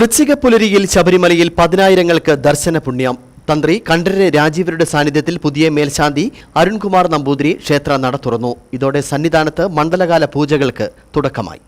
വൃശ്ചിക പുലരിയിൽ ശബരിമലയിൽ പതിനായിരങ്ങൾക്ക് ദർശന പുണ്യം തന്ത്രി കണ്ഠരര് രാജീവരുടെ സാന്നിധ്യത്തിൽ പുതിയ മേൽശാന്തി അരുൺകുമാർ നമ്പൂതിരി ക്ഷേത്ര നട തുറന്നു. ഇതോടെ സന്നിധാനത്ത് മണ്ഡലകാല പൂജകൾക്ക് തുടക്കമായി.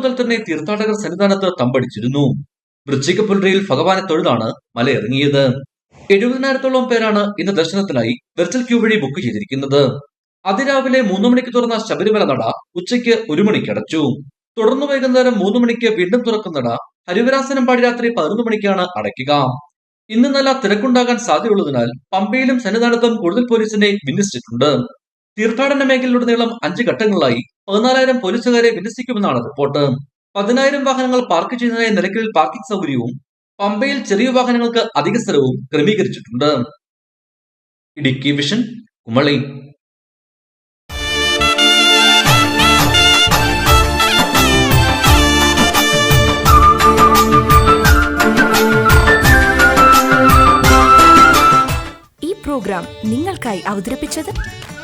മുതൽ തന്നെ തീർത്ഥാടകർ സന്നിധാനത്ത് തമ്പടിച്ചിരുന്നു. വൃശ്ചിക പുലരിയിൽ ഭഗവാനെ തൊഴുതാണ് മലയിറങ്ങിയത്. എഴുപതിനായിരത്തോളം പേരാണ് ഇന്ന് ദർശനത്തിനായി വെർച്വൽ ക്യൂ വഴി ബുക്ക് ചെയ്തിരിക്കുന്നത്. അതിരാവിലെ മൂന്ന് മണിക്ക് തുറന്ന ശബരിമല നട ഉച്ചയ്ക്ക് ഒരു മണിക്ക് അടച്ചു. തുടർന്ന് വൈകുന്നേരം മൂന്ന് മണിക്ക് വീണ്ടും തുറക്കുന്ന നട ഹരിവരാസനം പാടി രാത്രി പതിനൊന്ന് മണിക്കാണ് അടയ്ക്കുക. ഇന്ന് നല്ല തിരക്കുണ്ടാകാൻ സാധ്യതയുള്ളതിനാൽ പമ്പയിലും സന്നിധാനത്തും കൂടുതൽ പോലീസിനെ വിന്യസിച്ചിട്ടുണ്ട്. തീർത്ഥാടന മേഖലയിലുടനീളം അഞ്ച് ഘട്ടങ്ങളിലായി പതിനാലായിരം പോലീസുകാരെ വിന്യസിക്കുമെന്നാണ് റിപ്പോർട്ട്. പതിനായിരം വാഹനങ്ങൾ പാർക്ക് ചെയ്യുന്നതിനായി നിലയ്ക്കലിൽ പാർക്കിംഗ് സൗകര്യവും പമ്പയിൽ ചെറിയ വാഹനങ്ങൾക്ക് അധിക സ്ഥലവും ക്രമീകരിച്ചിട്ടുണ്ട്. ഇടുക്കി വിഷൻ കുമളി. ഈ പ്രോഗ്രാം നിങ്ങൾക്കായി അവതരിപ്പിച്ചത്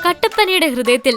കട്ടപ്പനയുടെ ഹൃദയത്തിൽ